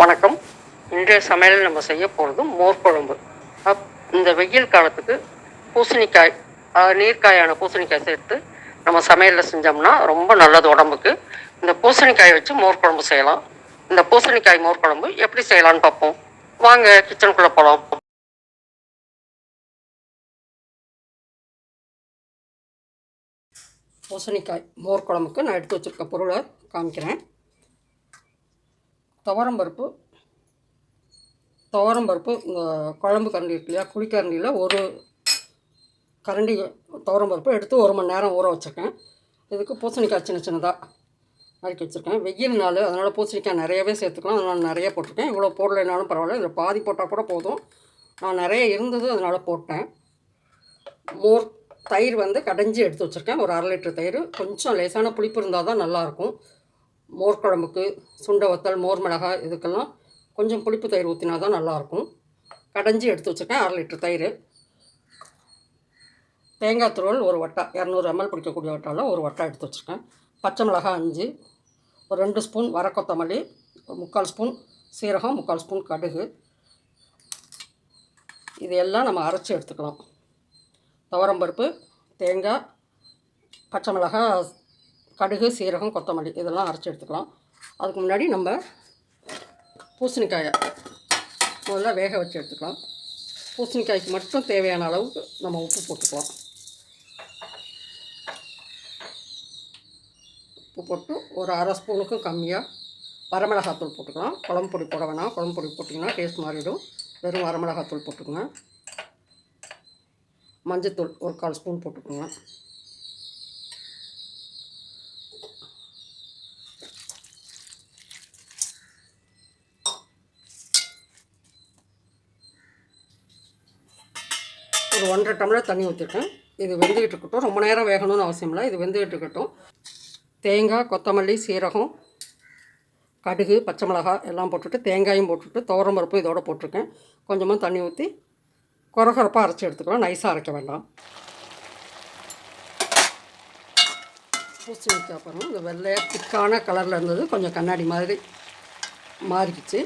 வணக்கம். இன்றைய சமையல் நம்ம செய்ய போகிறது மோர் குழம்பு. அப் இந்த வெயில் காலத்துக்கு பூசணிக்காய் நீர்க்காயான பூசணிக்காய் சேர்த்து நம்ம சமையலில் செஞ்சோம்னா ரொம்ப நல்லது உடம்புக்கு. இந்த பூசணிக்காய் வச்சு மோர் குழம்பு செய்யலாம். இந்த பூசணிக்காய் மோர் குழம்பு எப்படி செய்யலாம்னு பார்ப்போம். வாங்க கிச்சனுக்குள்ளே போகலாம் பூசணிக்காய் மோர் குழம்புக்கு நான் எடுத்து வச்சுருக்க பொருளை காமிக்கிறேன். துவரம் பருப்பு துவரம் பருப்பு இந்த குழம்பு கரண்டி இருக்கு இல்லையா குழிக்கரண்டியில் ஒரு கரண்டி துவரம் பருப்பு எடுத்து ஒரு மணி நேரம் ஊற வச்சுருக்கேன். இதுக்கு பூசணிக்காய் சின்ன சின்னதாக நறுக்கி வச்சுருக்கேன். வெயில் நாள் அதனால் பூசணிக்காய் நிறையவே சேர்த்துக்கலாம். அதனால் நிறைய போட்டிருக்கேன். இவ்வளோ போடலைனாலும் பரவாயில்ல. இதில் பாதி போட்டால் கூட போதும். நான் நிறைய இருந்தது அதனால் போட்டேன். மோர் தயிர் வந்து கடைஞ்சி எடுத்து வச்சுருக்கேன். ஒரு அரை லிட்டர் தயிர். கொஞ்சம் லேசான புளிப்பு இருந்தால் தான் நல்லாயிருக்கும் மோர் குழம்புக்கு சுண்டை வத்தல் மோர் மிளகாய் இதுக்கெல்லாம் கொஞ்சம் புளிப்பு தயிர் ஊற்றினா தான் நல்லாயிருக்கும். கடைஞ்சி எடுத்து வச்சுருக்கேன் அரை லிட்டர் தயிர். தேங்காய் துருவல் ஒரு வட்டா இரநூறு எம்எல் பிடிக்கக்கூடிய வட்டாவில் ஒரு வட்டா எடுத்து வச்சுருக்கேன். பச்சை மிளகாய் அஞ்சு ஒரு ரெண்டு ஸ்பூன் வர கொத்தமல்லி ஒரு முக்கால் ஸ்பூன் சீரகம் முக்கால் ஸ்பூன் கடுகு. இது எல்லாம் நம்ம அரைச்சி எடுத்துக்கலாம். துவரம்பருப்பு தேங்காய் பச்சை மிளகாய் கடுகு சீரகம் கொத்தமல்லி இதெல்லாம் அரைச்சி எடுத்துக்கலாம். அதுக்கு முன்னாடி நம்ம பூசணிக்காயை முதல்ல வேக வச்சு எடுத்துக்கலாம். பூசணிக்காய்க்கு மட்டும் தேவையான அளவுக்கு நம்ம உப்பு போட்டுக்கலாம். உப்பு போட்டு ஒரு அரை ஸ்பூனுக்கும் கம்மியாக வரமிளகாத்தூள் போட்டுக்கலாம். குழம்பு பொடி போட வேணாம். குழம்பு பொடி போட்டிங்கன்னா டேஸ்ட் மாறிடும். வெறும் வரமிளகாத்தூள் போட்டுக்கோங்க. மஞ்சத்தூள் ஒரு கால் ஸ்பூன் போட்டுக்கோங்க. ஒரு ஒன்றரை டம்ளர் தண்ணி ஊற்றிருக்கேன் இது வெந்துக்கிட்டு இருக்கட்டும். ரொம்ப நேரம் வேகணும்னு அவசியம் இல்லை. இது வெந்துக்கிட்டு இருக்கட்டும். தேங்காய் கொத்தமல்லி சீரகம் கடுகு பச்சை மிளகாய் எல்லாம் போட்டுட்டு தேங்காயும் போட்டுட்டு பருப்பும் இதோட போட்டிருக்கேன். கொஞ்சமாக தண்ணி ஊற்றி குறகுறப்பாக அரைச்சி எடுத்துக்கலாம். நைஸாக அரைக்க வேண்டாம். பூசணிக்காய் அப்புறம் இந்த வெள்ளையாக திக்கான கலரில் இருந்தது. கொஞ்சம் கண்ணாடி மாதிரி மாறிக்கிச்சு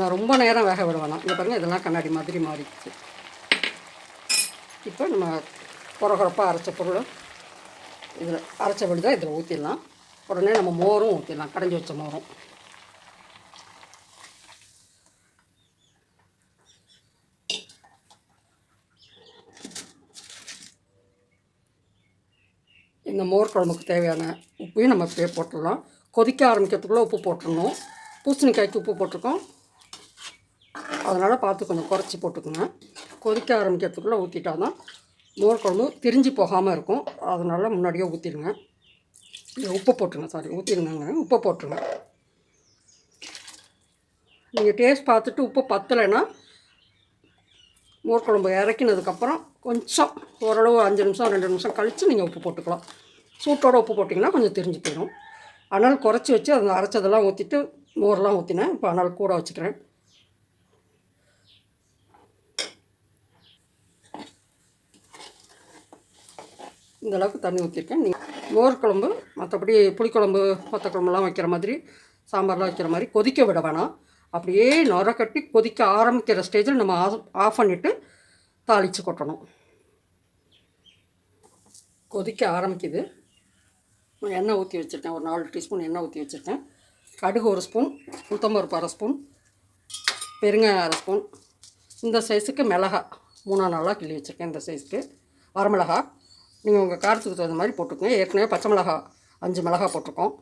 நான் ரொம்ப நேரம் வேக விட வேணாம். இங்கே பாருங்கள் இதெல்லாம் கண்ணாடி மாதிரி மாறிக்கிச்சு இப்போ நம்ம குறகுறப்பாக அரைச்ச பொருள். இதில் அரைச்ச பொடி தான் இதில் ஊற்றிடலாம் உடனே நம்ம மோரும் ஊற்றிடலாம் கடைஞ்சி வச்ச மோரும். இந்த மோர் குழம்புக்கு தேவையான உப்பையும் நம்ம இப்படியே போட்டுடலாம். கொதிக்க ஆரம்பிக்கிறதுக்குள்ளே உப்பு போட்டுடணும். பூசணிக்காய்க்கு உப்பு போட்டிருக்கோம். அதனால் பார்த்து கொஞ்சம் குறைச்சி போட்டுக்கோங்க. கொதிக்க ஆரம்பிக்கிறதுக்குள்ளே ஊற்றிட்டா தான் மோர் குழம்பு திரிஞ்சு போகாமல் இருக்கும். அதனால் முன்னாடியே ஊற்றிடுங்க இல்லை உப்பு போட்டுருங்க. சாரி ஊற்றிருங்க உப்பு போட்டுருங்க. நீங்கள் டேஸ்ட் பார்த்துட்டு உப்பு பத்தலைன்னா மோர் குழம்பு இறக்கினதுக்கப்புறம் கொஞ்சம் ஓரளவு அஞ்சு நிமிஷம் ரெண்டு நிமிஷம் கழித்து நீங்கள் உப்பு போட்டுக்கலாம். சூட்டோட உப்பு போட்டிங்கன்னா கொஞ்சம் தெரிஞ்சு போயிடும். அனல் குறைச்சி வச்சு அதை அரைச்சதெல்லாம் ஊற்றிட்டு மோர்லாம் ஊற்றினேன் இப்போ அனல் கூட வச்சுக்கிறேன். இந்த அளவுக்கு தண்ணி ஊற்றிருக்கேன் நீங்கள் மோர் குழம்பு மற்றபடி புளிக்குழம்பு மற்ற குழம்புலாம் வைக்கிற மாதிரி சாம்பார்லாம் வைக்கிற மாதிரி கொதிக்க விட வேணாம். அப்படியே நுர கட்டி கொதிக்க ஆரம்பிக்கிற ஸ்டேஜில் நம்ம ஆஃப் ஆஃப் பண்ணிவிட்டு தாளித்து கொட்டணும். கொதிக்க ஆரம்பிக்குது. எண்ணெய் ஊற்றி வச்சுருக்கேன். ஒரு நாலு டீஸ்பூன் எண்ணெய் ஊற்றி வச்சுருக்கேன். கடுகு ஒரு ஸ்பூன் உளுத்தம்பருப்பு அரை ஸ்பூன் பெருங்காயம் அரை ஸ்பூன். இந்த சைஸுக்கு மிளகா மூணா நாளாக கிள்ளி வச்சுருக்கேன் இந்த சைஸுக்கு வரமிளகா நீங்கள் உங்கள் காரத்துக்கு தகுந்த மாதிரி போட்டுக்கோங்க. ஏற்கனவே பச்சை மிளகா அஞ்சு மிளகா போட்டிருக்கோம்.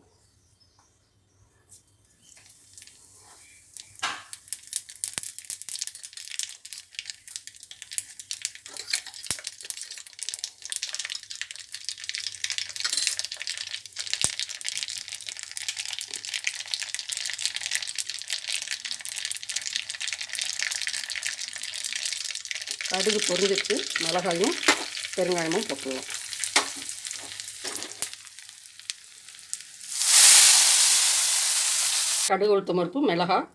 கடுகு பொரிஞ்சிட்டு மிளகாயும். பெருங்காயமும் போட்டுடலாம் கடுகு உளுத்த பருப்பு மிளகாய்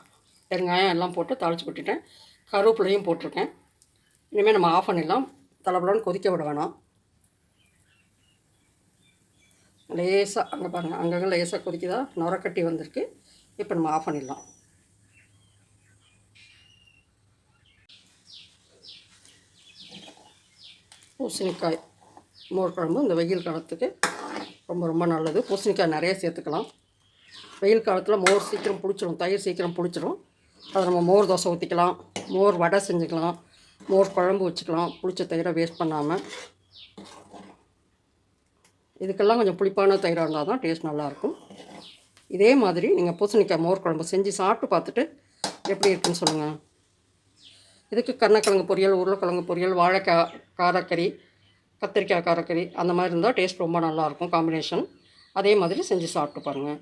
பெருங்காயம் எல்லாம் போட்டு தாளித்து கொட்டிட்டேன். கருவேப்பிலையும் போட்டிருக்கேன். இனிமேல் நம்ம ஆஃப் பண்ணிடலாம். தலைப்பலன்னு கொதிக்க விட வேணாம். லேசாக அங்கே பாருங்கள் அங்கங்கே லேசாக கொதிக்குதா? நுரக்கட்டி வந்திருக்கு. இப்போ நம்ம ஆஃப் பண்ணிடலாம். பூசணிக்காய் மோர் குழம்பு இந்த வெயில் காலத்துக்கு ரொம்ப ரொம்ப நல்லது. பூசணிக்காய் நிறைய சேர்த்துக்கலாம். வெயில் காலத்தில் மோர் சீக்கிரம் பிடிச்சிடும் தயிர் சீக்கிரம் பிடிச்சிரும் அதை நம்ம மோர் தோசை ஊற்றிக்கலாம் மோர் வடை செஞ்சுக்கலாம் மோர் குழம்பு வச்சுக்கலாம். புளிச்ச தயிரை வேஸ்ட் பண்ணாமல் இதுக்கெல்லாம் கொஞ்சம் புளிப்பான தயிராக இருந்தால் தான் டேஸ்ட் நல்லாயிருக்கும் இதே மாதிரி நீங்கள் பூசணிக்காய் மோர் குழம்பு செஞ்சு சாப்பிட்டு பார்த்துட்டு எப்படி இருக்குன்னு சொல்லுங்கள் இதுக்கு கருணக்கிழங்கு பொரியல் உருளைக்கிழங்கு பொரியல் வாழைக்காய் காரக்கறி கத்திரிக்காய் காரக்கறி அந்த மாதிரி இருந்தால் டேஸ்ட் ரொம்ப நல்லாயிருக்கும் காம்பினேஷன் அதே மாதிரி செஞ்சு சாப்பிட்டு பாருங்கள்